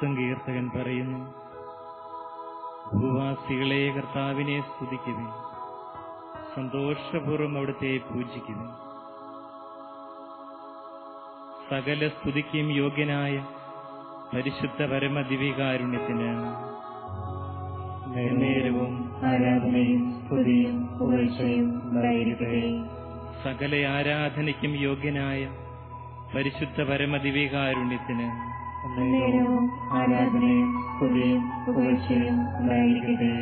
സങ്കീർത്തകൻ പറയുന്നു ഭൂവാസികളെ കർത്താവിനെ സ്തുതിക്കുവിൻ സന്തോഷപൂർവം അവിടുത്തെ പൂജിക്കുവിൻ സകല സ്തുതിക്കും യോഗ്യനായ പരിശുദ്ധ പരമദിവികാരുണ്യത്തിന് നേരവും ആരാധനയും സ്തുതിയും സകല ആരാധനയ്ക്കും യോഗ്യനായ പരിശുദ്ധ പരമദിവികാരുണ്യത്തിന് ആരാധനയും സ്തുതിയും പുകഴ്ചയും ഉണ്ടായിരിക്കട്ടെ.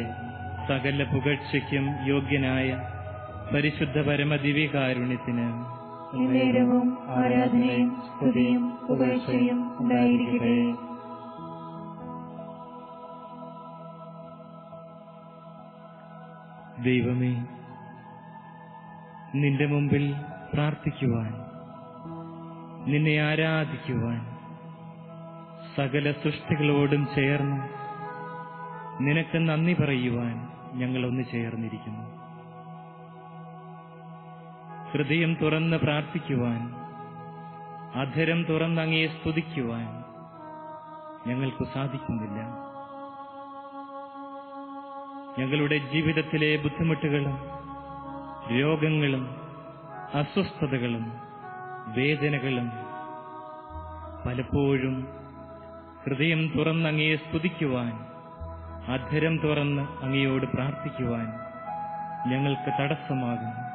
സകല പുകഴ്ചയ്ക്കും യോഗ്യനായ പരിശുദ്ധ പരമദിവികാരുണ്യത്തിന് നേരവും ആരാധനയും സ്തുതിയും പുകഴ്ചയും ഉണ്ടായിരിക്കട്ടെ. ദൈവമേ നിന്റെ മുമ്പിൽ പ്രാർത്ഥിക്കുവാൻ നിന്നെ ആരാധിക്കുവാൻ സകല സൃഷ്ടികളോടും ചേർന്ന് നിനക്ക് നന്ദി പറയുവാൻ ഞങ്ങൾ ഒന്ന് ചേർന്നിരിക്കുന്നു. ഹൃദയം തുറന്ന് പ്രാർത്ഥിക്കുവാൻ അധരം തുറന്ന് അങ്ങയെ സ്തുതിക്കുവാൻ ഞങ്ങൾക്ക് സാധിക്കുന്നില്ല. ഞങ്ങളുടെ ജീവിതത്തിലെ ബുദ്ധിമുട്ടുകളും രോഗങ്ങളും അസ്വസ്ഥതകളും വേദനകളും പലപ്പോഴും ഹൃദയം തുറന്ന് അങ്ങയെ സ്തുതിക്കുവാൻ അധരം തുറന്ന് അങ്ങയോട് പ്രാർത്ഥിക്കുവാൻ ഞങ്ങൾക്ക് തടസ്സമാകുന്നു.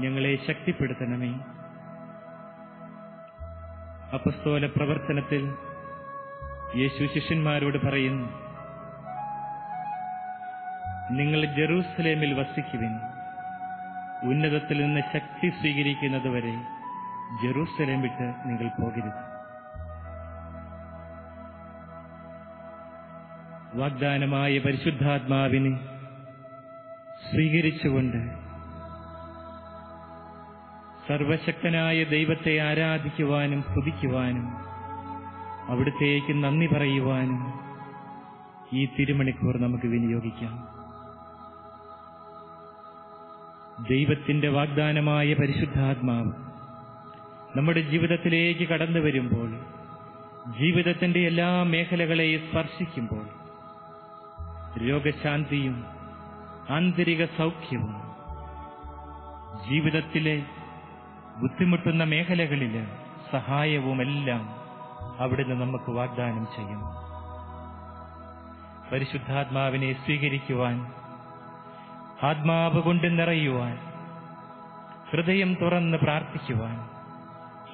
ഞങ്ങളെ ശക്തിപ്പെടുത്തണമേ. അപസ്തോല പ്രവർത്തനത്തിൽ യേശു ശിഷ്യന്മാരോട് പറയുന്നു നിങ്ങൾ ജെറൂസലേമിൽ വസിക്കുവിൻ. ഉന്നതത്തിൽ നിന്ന് ശക്തി സ്വീകരിക്കുന്നതുവരെ ജെറൂസലേം വിട്ട് നിങ്ങൾ പോകരുത്. വാഗ്ദാനമായ പരിശുദ്ധാത്മാവിനെ സ്വീകരിച്ചുകൊണ്ട് സർവശക്തനായ ദൈവത്തെ ആരാധിക്കുവാനും സ്തുതിക്കുവാനും അവിടുത്തേക്ക് നന്ദി പറയുവാനും ഈ തിരുമണിക്കൂർ നമുക്ക് വിനിയോഗിക്കാം. ദൈവത്തിന്റെ വാഗ്ദാനമായ പരിശുദ്ധാത്മാവ് നമ്മുടെ ജീവിതത്തിലേക്ക് കടന്നു വരുമ്പോൾ ജീവിതത്തിന്റെ എല്ലാ മേഖലകളെയും സ്പർശിക്കുമ്പോൾ രോഗശാന്തിയും ആന്തരിക സൗഖ്യവും ജീവിതത്തിലെ ബുദ്ധിമുട്ടുന്ന മേഖലകളിൽ സഹായവുമെല്ലാം അവിടുന്ന് നമുക്ക് വാഗ്ദാനം ചെയ്യും പരിശുദ്ധാത്മാവിനെ സ്വീകരിക്കുവാൻ ആത്മാവ് കൊണ്ട് നിറയുവാൻ ഹൃദയം തുറന്ന് പ്രാർത്ഥിക്കുവാൻ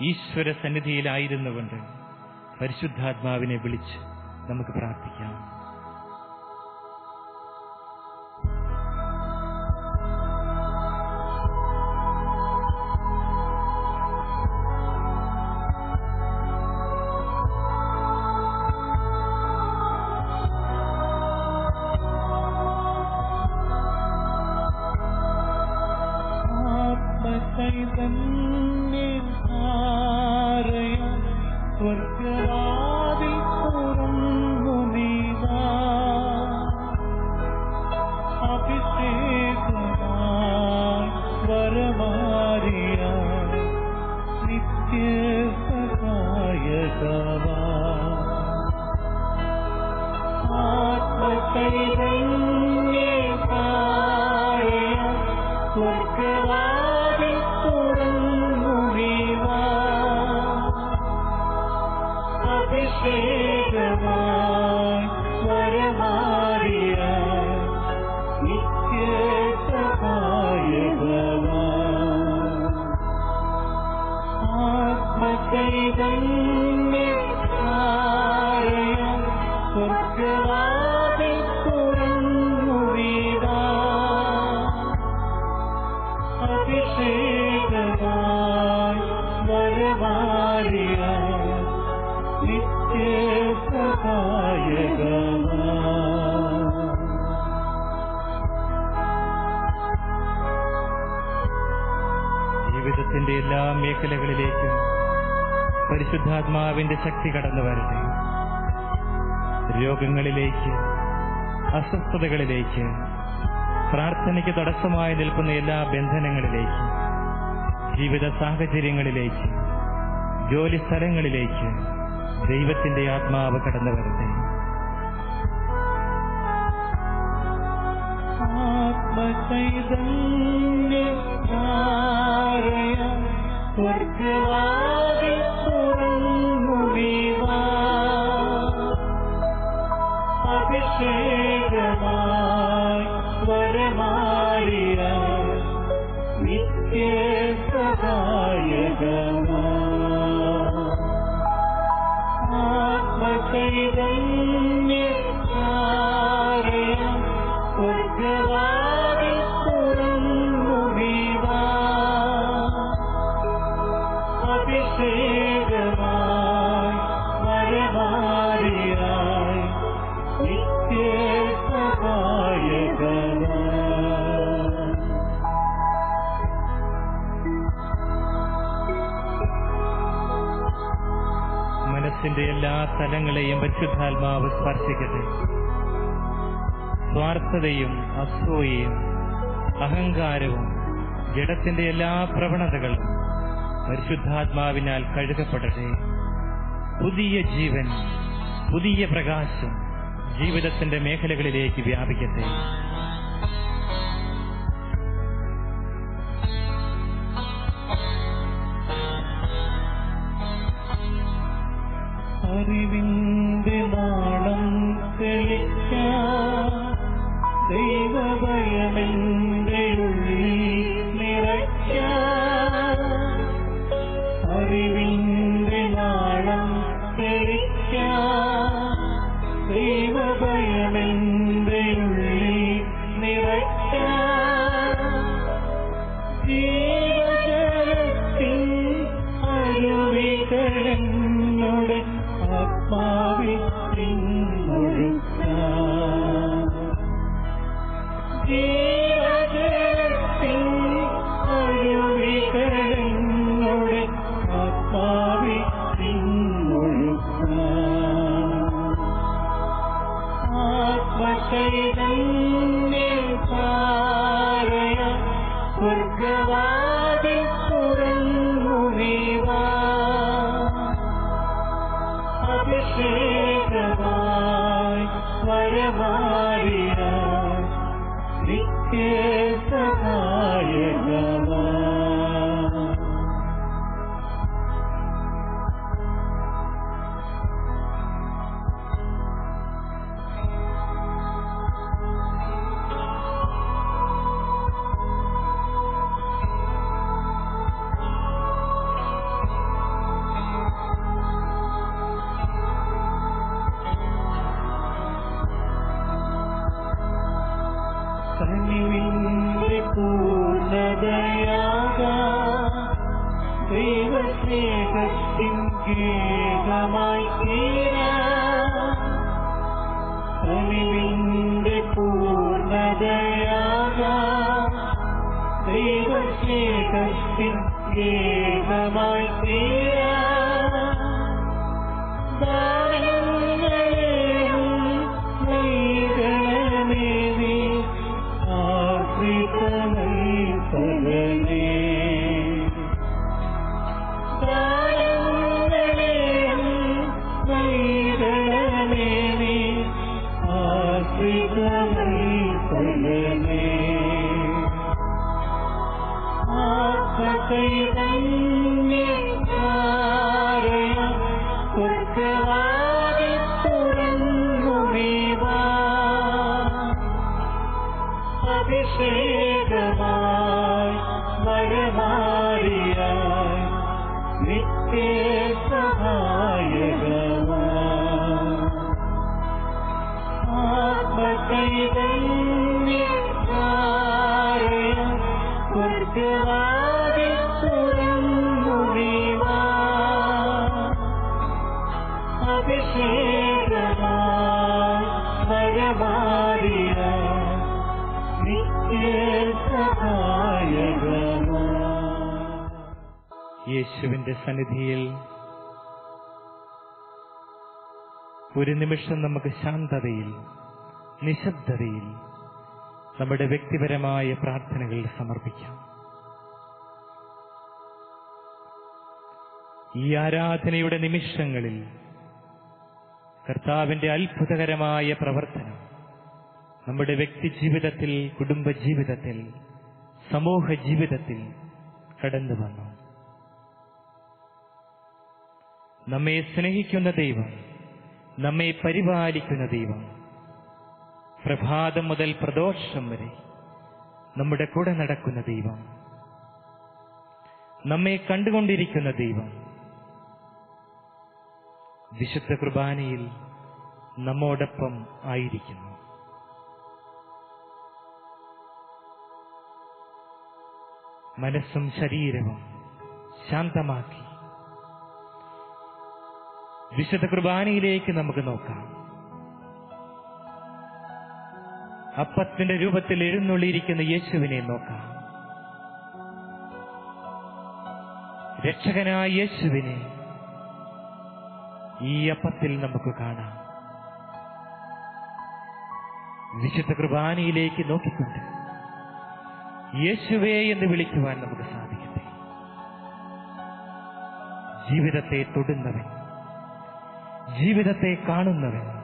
ഈശ്വര സന്നിധിയിലായിരുന്നുകൊണ്ട് പരിശുദ്ധാത്മാവിനെ വിളിച്ച് നമുക്ക് പ്രാർത്ഥിക്കാം. പരിശുദ്ധാത്മാവിന്റെ ശക്തി കടന്നു വരട്ടെ രോഗങ്ങളിലേക്ക് അസ്വസ്ഥതകളിലേക്ക് പ്രാർത്ഥനയ്ക്ക് തടസ്സമായി നിൽക്കുന്ന എല്ലാ ബന്ധനങ്ങളിലേക്ക് ജീവിത സാഹചര്യങ്ങളിലേക്ക് ജോലി സ്ഥലങ്ങളിലേക്ക് ദൈവത്തിന്റെ ആത്മാവ് കടന്നു വരട്ടെ ആത്മചൈതന്യധാരയ സ്വർഗവാതിൽ തുറന്നു നീവാ മനസ്സിന്റെ എല്ലാ തലങ്ങളെയും പരിശുദ്ധാത്മാവ് സ്പർശിക്കട്ടെ. സ്വാർത്ഥതയും അസൂയയും അഹങ്കാരവും ജഡത്തിന്റെ എല്ലാ പ്രവണതകളും പരിശുദ്ധാത്മാവിനാൽ കഴുകപ്പെടട്ടെ. പുതിയ ജീവൻ പുതിയ പ്രകാശം ജീവിതത്തിന്റെ മേഖലകളിലേക്ക് വ്യാപിക്കട്ടെ. 别害怕，月亮。സന്നിധിയിൽ ഒരു നിമിഷം നമുക്ക് ശാന്തതയിൽ നിശബ്ദതയിൽ നമ്മുടെ വ്യക്തിപരമായ പ്രാർത്ഥനകൾ സമർപ്പിക്കാം. ഈ ആരാധനയുടെ നിമിഷങ്ങളിൽ കർത്താവിന്റെ അത്ഭുതകരമായ പ്രവർത്തനം നമ്മുടെ വ്യക്തി ജീവിതത്തിൽ കുടുംബ സമൂഹ ജീവിതത്തിൽ കടന്നു വന്നു. നമ്മെ സ്നേഹിക്കുന്ന ദൈവം നമ്മെ പരിപാലിക്കുന്ന ദൈവം. പ്രഭാതം മുതൽ പ്രദോഷം വരെ നമ്മുടെ കൂടെ നടക്കുന്ന ദൈവം. നമ്മെ കണ്ടുകൊണ്ടിരിക്കുന്ന ദൈവം. വിശുദ്ധ കുർബാനയിൽ നമ്മോടൊപ്പം ആയിരിക്കുന്നു. മനസ്സും ശരീരവും ശാന്തമാക്കി വിശുദ്ധ കുർബാനയിലേക്ക് നമുക്ക് നോക്കാം. അപ്പത്തിന്റെ രൂപത്തിൽ എഴുന്നള്ളിയിരിക്കുന്ന യേശുവിനെ നോക്കാം. രക്ഷകനായ യേശുവിനെ ഈ അപ്പത്തിൽ നമുക്ക് കാണാം. വിശുദ്ധ കുർബാനയിലേക്ക് നോക്കിക്കൊണ്ട് യേശുവേ എന്ന് വിളിക്കുവാൻ നമുക്ക് സാധിക്കട്ടെ. ജീവിതത്തെ തൊടുന്നവൻ ജീവിതത്തെ കാണുന്നവൻ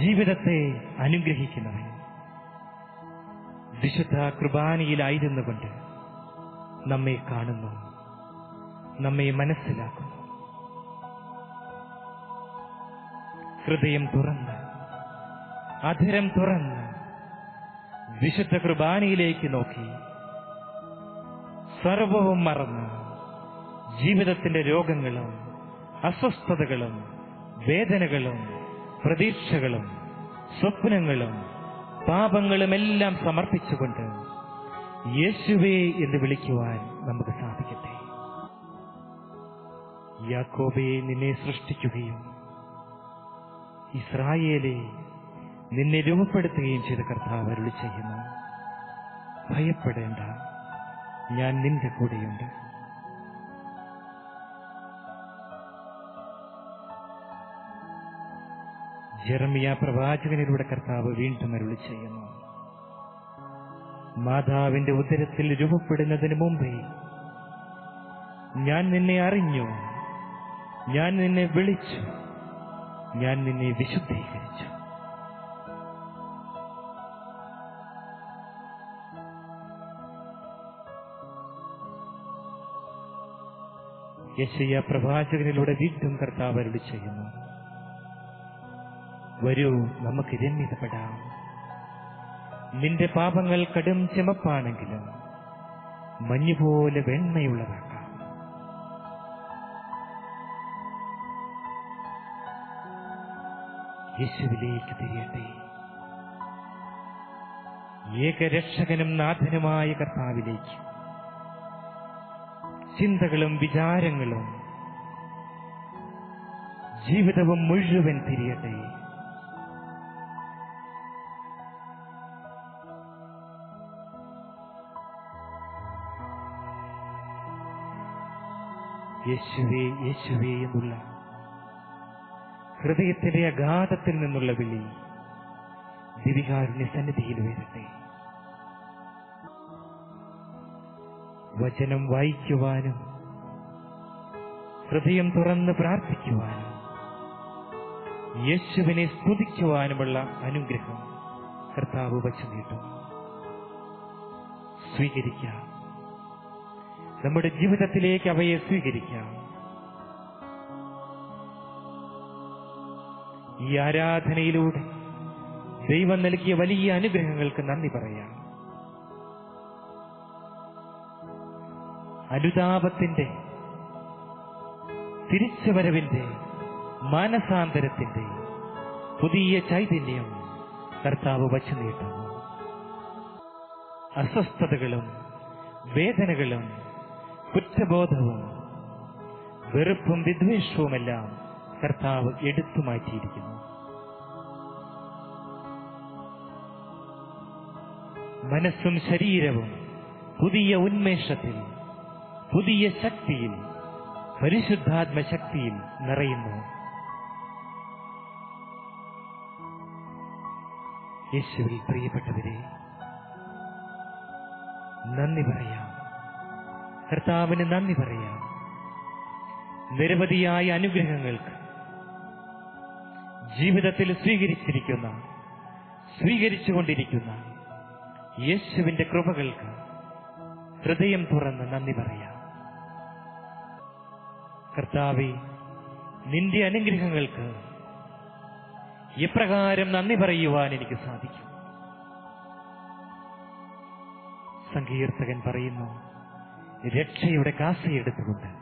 ജീവിതത്തെ അനുഗ്രഹിക്കുന്നവൻ. വിശുദ്ധ കുർബാനയിലായിരുന്നു കൊണ്ട് നമ്മെ കാണുന്നു നമ്മെ മനസ്സിലാക്കുന്നു. ഹൃദയം തുറന്ന് അധരം തുറന്ന് വിശുദ്ധ കുർബാനയിലേക്ക് നോക്കി സർവവും മറന്ന് ജീവിതത്തിന്റെ രോഗങ്ങളും അസ്വസ്ഥതകളും വേദനകളും പ്രതീക്ഷകളും സ്വപ്നങ്ങളും പാപങ്ങളുമെല്ലാം സമർപ്പിച്ചുകൊണ്ട് യേശുവേ എന്ന് വിളിക്കുവാൻ നമുക്ക് സാധിക്കട്ടെ. യാക്കോബയെ നിന്നെ സൃഷ്ടിക്കുകയും ഇസ്രായേലെ നിന്നെ രൂപപ്പെടുത്തുകയും ചെയ്ത കർത്താവ് അരുളി ചെയ്യുന്നു. ഭയപ്പെടേണ്ട. ഞാൻ നിന്റെ കൂടെയുണ്ട്. ജെറമിയ പ്രവാചകനിലൂടെ കർത്താവ് വീണ്ടും അരുളി ചെയ്യുന്നു. മാതാവിന്റെ ഉദരത്തിൽ രൂപപ്പെടുന്നതിന് മുമ്പേ ഞാൻ നിന്നെ അറിഞ്ഞു. ഞാൻ നിന്നെ വിളിച്ചു. ഞാൻ നിന്നെ വിശുദ്ധീകരിച്ചു. യശയ പ്രവാചകനിലൂടെ വീണ്ടും കർത്താവ് അരുളി ചെയ്യുന്നു. വരൂ നമുക്ക് രമ്യതപ്പെടാം നിന്റെ പാപങ്ങൾ കടും ചെമപ്പാണെങ്കിലും മഞ്ഞുപോലെ വെണ്മയുള്ളതാക്കാം യേശുവിലേക്ക് തിരിയട്ടെ. ഏകരക്ഷകനും നാഥനുമായ കർത്താവിലേക്ക് ചിന്തകളും വിചാരങ്ങളും ജീവിതവും മുഴുവൻ തിരിയട്ടെ. യേശുവേ യേശുവേ എന്നുള്ള ഹൃദയത്തിന്റെ അഗാധത്തിൽ നിന്നുള്ള വിളി ദിവികാരുണ്യ സന്നിധിയിൽ വരട്ടെ. വചനം വായിക്കുവാനും ഹൃദയം തുറന്ന് പ്രാർത്ഥിക്കുവാനും യേശുവിനെ സ്തുതിക്കുവാനുമുള്ള അനുഗ്രഹം കർത്താവ് വച്ചു നീട്ടും സ്വീകരിക്കാം. നമ്മുടെ ജീവിതത്തിലേക്ക് അവയെ സ്വീകരിക്കാം. ഈ ആരാധനയിലൂടെ ദൈവം നൽകിയ വലിയ അനുഗ്രഹങ്ങൾക്ക് നന്ദി പറയാം. അനുതാപത്തിന്റെ തിരിച്ചുവരവിന്റെ മാനസാന്തരത്തിന്റെ പുതിയ ചൈതന്യം കർത്താവ് വച്ചു നീട്ടുന്നു. അസ്വസ്ഥതകളും വേദനകളും കുറ്റബോധവും വെറുപ്പും വിദ്വേഷവുമെല്ലാം കർത്താവ് എടുത്തു മാറ്റിയിരിക്കുന്നു. മനസ്സും ശരീരവും പുതിയ ഉന്മേഷത്തിൽ പുതിയ ശക്തിയിൽ പരിശുദ്ധാത്മ ശക്തിയിൽ നിറയുന്നു. യേശുവിൽ പ്രിയപ്പെട്ടവരെ നന്ദി പറയാം. കർത്താവിന് നന്ദി പറയാം. നിരവധിയായ അനുഗ്രഹങ്ങൾക്ക് ജീവിതത്തിൽ സ്വീകരിച്ചിരിക്കുന്ന സ്വീകരിച്ചുകൊണ്ടിരിക്കുന്ന യേശുവിന്റെ കൃപകൾക്ക് ഹൃദയം തുറന്ന് നന്ദി പറയാം. കർത്താവെ നിന്റെ അനുഗ്രഹങ്ങൾക്ക് എപ്രകാരം നന്ദി പറയുവാൻ എനിക്ക് സാധിക്കും. സങ്കീർത്തകൻ പറയുന്നു രക്ഷയുടെ കാസയെടുത്തുകൊണ്ട്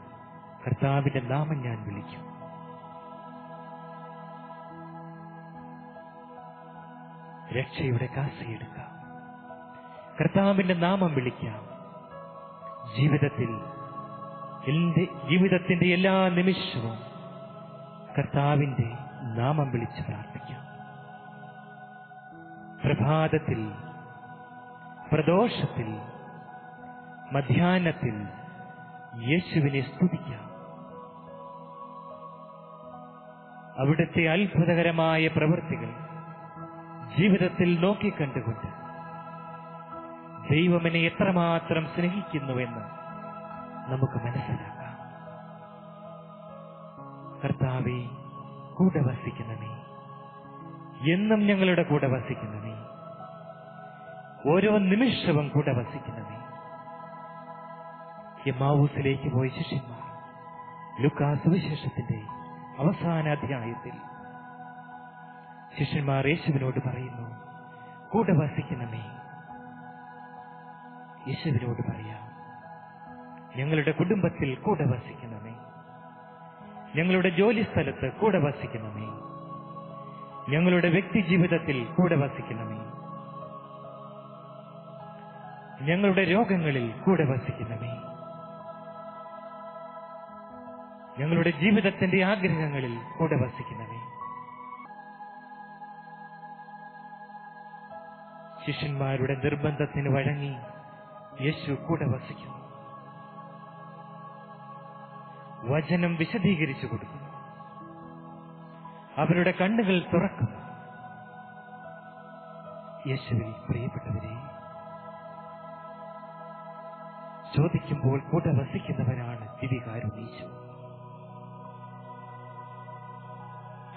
കർത്താവിന്റെ നാമം ഞാൻ വിളിക്കും. രക്ഷയുടെ കാസയെടുക്കാം കർത്താവിന്റെ നാമം വിളിക്കാം. ജീവിതത്തിൽ എന്റെ ജീവിതത്തിന്റെ എല്ലാ നിമിഷവും കർത്താവിന്റെ നാമം വിളിച്ച് പ്രാർത്ഥിക്കാം. പ്രഭാതത്തിൽ പ്രദോഷത്തിൽ മധ്യാഹ്നത്തിൽ യേശുവിനെ സ്തുതിക്കാം. അവിടുത്തെ അത്ഭുതകരമായ പ്രവൃത്തികൾ ജീവിതത്തിൽ നോക്കിക്കണ്ടുകൊണ്ട് ദൈവമെന്നെ എത്രമാത്രം സ്നേഹിക്കുന്നുവെന്ന് നമുക്ക് മനസ്സിലാക്കാം. കർത്താവെ കൂടെ വസിക്കുന്നവേ എന്നും ഞങ്ങളുടെ കൂടെ വസിക്കുന്നവേ ഓരോ നിമിഷവും കൂടെ വസിക്കുന്നവേ എമാവൂസിലേക്ക് പോയ ശിഷ്യന്മാർ. ലുക്കാ സുവിശേഷത്തിന്റെ അവസാന അധ്യായത്തിൽ ശിഷ്യന്മാർ യേശുവിനോട് പറയുന്നു കൂടെ വസിക്കണമേ യേശുവിനോട് പറയാം ഞങ്ങളുടെ കുടുംബത്തിൽ കൂടെ വസിക്കണമേ ഞങ്ങളുടെ ജോലി സ്ഥലത്ത് കൂടെ വസിക്കണമേ ഞങ്ങളുടെ വ്യക്തി ജീവിതത്തിൽ കൂടെ വസിക്കണമേ ഞങ്ങളുടെ രോഗങ്ങളിൽ കൂടെ വസിക്കണമേ ഞങ്ങളുടെ ജീവിതത്തിന്റെ ആഗ്രഹങ്ങളിൽ കൂടെ വസിക്കുന്നവേ ശിഷ്യന്മാരുടെ നിർബന്ധത്തിന് വഴങ്ങി യേശു കൂടെ വസിക്കുന്നു. വചനം വിശദീകരിച്ചു കൊടുക്കുന്നു. അവരുടെ കണ്ണുകൾ തുറക്കുന്നു. യേശുവിൽ പ്രിയപ്പെട്ടവരെ ചോദിക്കുമ്പോൾ കൂടെ വസിക്കുന്നവരാണ് ദിവികാരുണീശു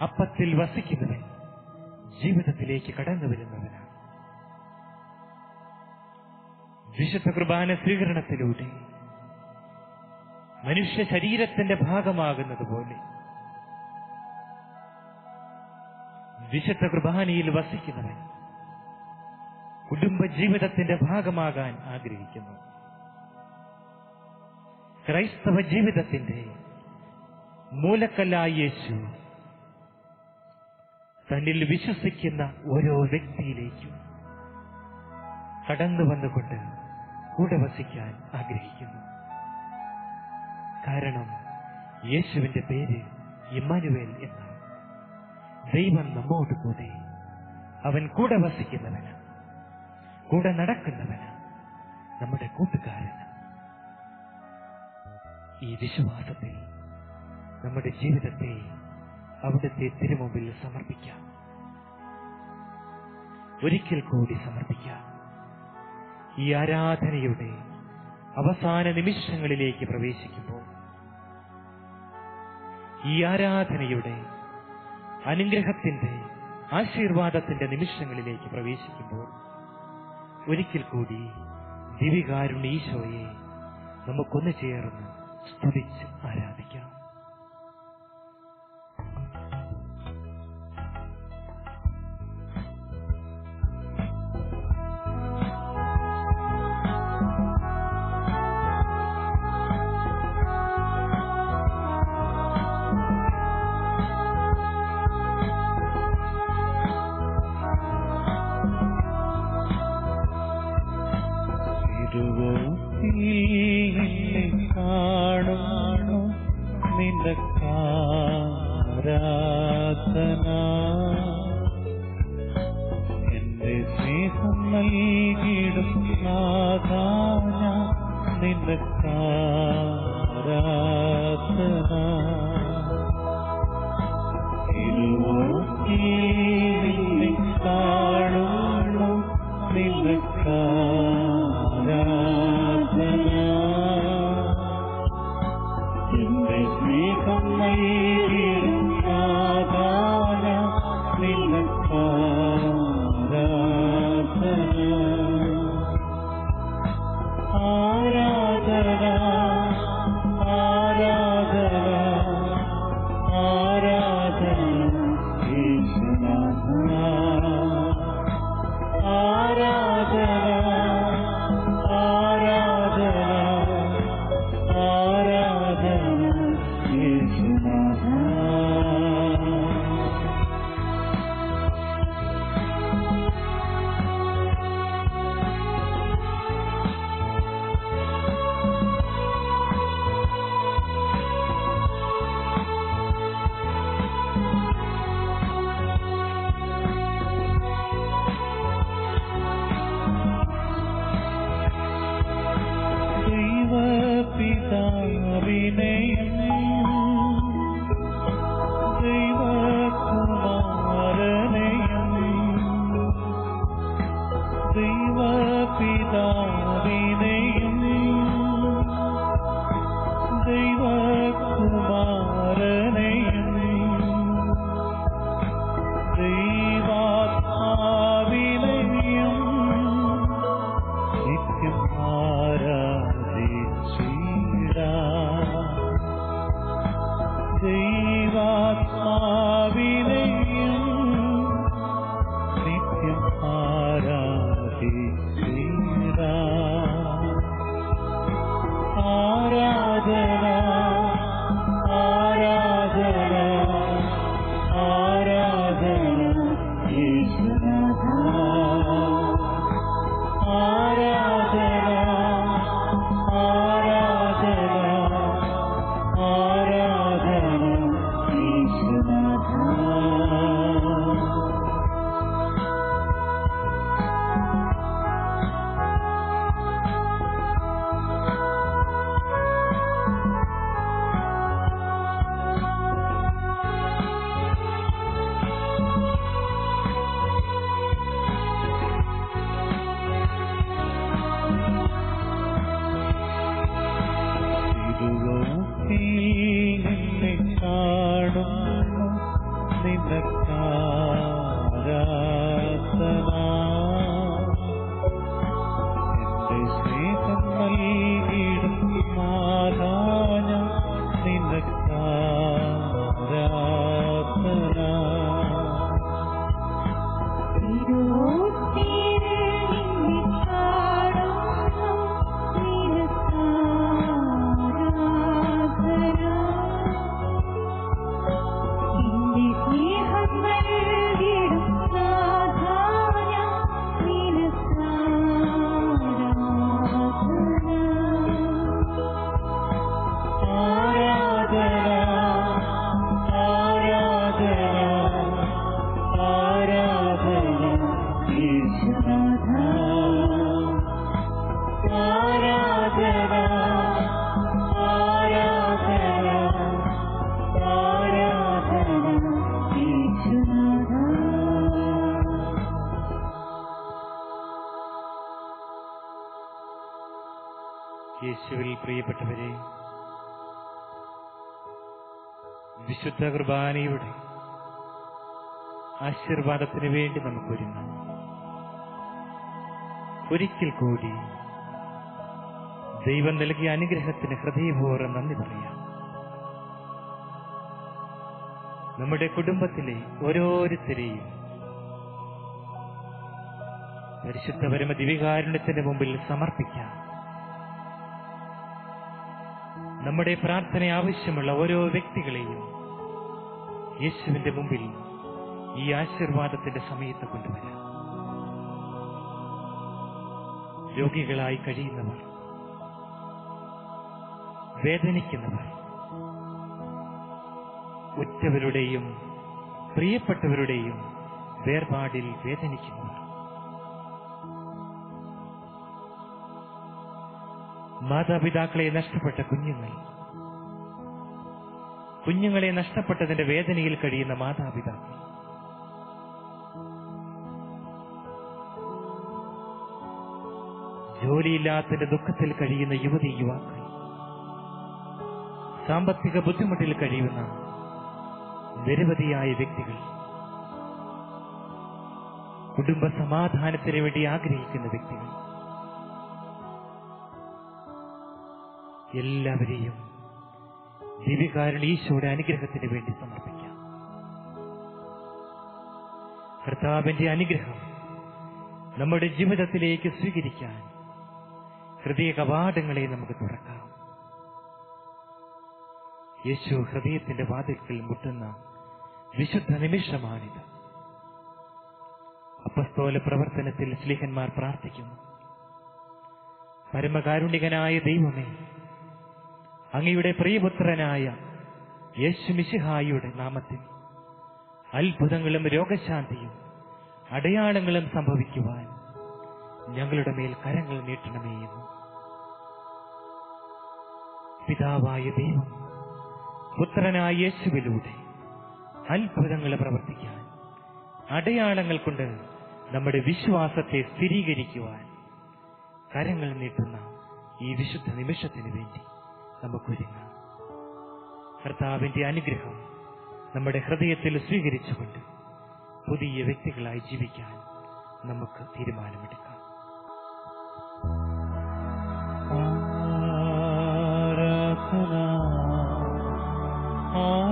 അപ്പത്തിൽ വസിക്കുന്നവൻ ജീവിതത്തിലേക്ക് കടന്നു വരുന്നവനാണ്. വിശുദ്ധ കുർബാന സ്വീകരണത്തിലൂടെ മനുഷ്യ ശരീരത്തിന്റെ ഭാഗമാകുന്നത് പോലെ വിശുദ്ധ കുർബാനയിൽ വസിക്കുന്നവൻ കുടുംബജീവിതത്തിന്റെ ഭാഗമാകാൻ ആഗ്രഹിക്കുന്നു. ക്രൈസ്തവ ജീവിതത്തിന്റെ മൂലക്കല്ലായ യേശു തന്നിൽ വിശ്വസിക്കുന്ന ഓരോ വ്യക്തിയിലേക്കും കടന്നു വന്നുകൊണ്ട് കൂടെ വസിക്കാൻ ആഗ്രഹിക്കുന്നു. കാരണം യേശുവിന്റെ പേര് ഇമ്മാനുവേൽ എന്നാണ്. ദൈവം നമ്മോട് കൂടെ അവൻ കൂടെ വസിക്കുന്നവന് കൂടെ നടക്കുന്നവന് നമ്മുടെ കൂട്ടുകാരന് ഈ വിശ്വാസത്തിൽ നമ്മുടെ ജീവിതത്തെ അവിടുത്തെ തിരുമുമ്പിൽ സമർപ്പിക്കാം. ഒരിക്കൽ കൂടി സമർപ്പിക്കാം. ഈ ആരാധനയുടെ അവസാന നിമിഷങ്ങളിലേക്ക് പ്രവേശിക്കുമ്പോൾ ഈ ആരാധനയുടെ അനുഗ്രഹത്തിന്റെ ആശീർവാദത്തിന്റെ നിമിഷങ്ങളിലേക്ക് പ്രവേശിക്കുമ്പോൾ ഒരിക്കൽ കൂടി ദിവികാരുണ്യ ഈശോയെ നമുക്കൊന്നു ചേർന്ന് സ്തുതിച്ച് ആരാധിക്കാം. Save us, ആരാധന വിശുദ്ധ കുർബാനയുടെ ആശീർവാദത്തിന് വേണ്ടി നമുക്കൊരുങ്ങാം. ഒരിക്കൽ കൂടി ദൈവം നൽകിയ അനുഗ്രഹത്തിന് ഹൃദയപൂർവം നന്ദി പറയാം. നമ്മുടെ കുടുംബത്തിലെ ഓരോരുത്തരെയും പരിശുദ്ധ പരമ ദിവികാരുണ്യത്തിന്റെ മുമ്പിൽ സമർപ്പിക്കാം. നമ്മുടെ പ്രാർത്ഥന ആവശ്യമുള്ള ഓരോ വ്യക്തികളെയും യേശുവിന്റെ മുമ്പിൽ ഈ ആശീർവാദത്തിന്റെ സമയത്ത് കൊണ്ടുവരാം. രോഗികളായി കഴിയുന്നവർ വേദനിക്കുന്നവർ ഉറ്റവരുടെയും പ്രിയപ്പെട്ടവരുടെയും വേർപാടിൽ വേദനിക്കുന്നവർ മാതാപിതാക്കളെ നഷ്ടപ്പെട്ട കുഞ്ഞുങ്ങൾ കുഞ്ഞുങ്ങളെ നഷ്ടപ്പെട്ടതിന്റെ വേദനയിൽ കഴിയുന്ന മാതാപിതാക്കൾ. ജോലിയില്ലാത്തതിന്റെ ദുഃഖത്തിൽ കഴിയുന്ന യുവതി യുവാക്കൾ. സാമ്പത്തിക ബുദ്ധിമുട്ടിൽ കഴിയുന്ന നിരവധിയായ വ്യക്തികൾ. കുടുംബ സമാധാനത്തിന് വേണ്ടി ആഗ്രഹിക്കുന്ന വ്യക്തികൾ. എല്ലാവരെയും ദിവികാരൻ ഈശോയുടെ അനുഗ്രഹത്തിന് വേണ്ടി സമർപ്പിക്കാം. കർത്താവിന്റെ അനുഗ്രഹം നമ്മുടെ ജീവിതത്തിലേക്ക് സ്വീകരിക്കാൻ ഹൃദയ കവാടങ്ങളെ നമുക്ക് തുറക്കാം. യേശു ഹൃദയത്തിന്റെ വാതിൽക്കൽ മുട്ടുന്ന വിശുദ്ധ നിമിഷമാണിത്. അപ്പസ്തോല പ്രവർത്തനത്തിൽ സ്ലിഹന്മാർ പ്രാർത്ഥിക്കുന്നു. പരമകാരുണികനായ ദൈവമേ അങ്ങയുടെ പ്രിയപുത്രനായ യേശു മിശിഹായിയുടെ നാമത്തിൽ അത്ഭുതങ്ങളും രോഗശാന്തിയും അടയാളങ്ങളും സംഭവിക്കുവാൻ ഞങ്ങളുടെ മേൽ കരങ്ങൾ നീട്ടണമേ എന്ന്. പിതാവായ ദൈവം പുത്രനായ യേശുവിലൂടെ അത്ഭുതങ്ങൾ പ്രവർത്തിക്കാൻ അടയാളങ്ങൾ കൊണ്ട് നമ്മുടെ വിശ്വാസത്തെ സ്ഥിരീകരിക്കുവാൻ കരങ്ങൾ നീട്ടുന്ന ഈ വിശുദ്ധ നിമിഷത്തിന് വേണ്ടി നമുക്കൊരുങ്ങാം. കർത്താവിന്റെ അനുഗ്രഹം നമ്മുടെ ഹൃദയത്തിൽ സ്വീകരിച്ചുകൊണ്ട് പുതിയ വ്യക്തികളായി ജീവിക്കാൻ നമുക്ക് തീരുമാനമെടുക്കാം. ആരാധന ആ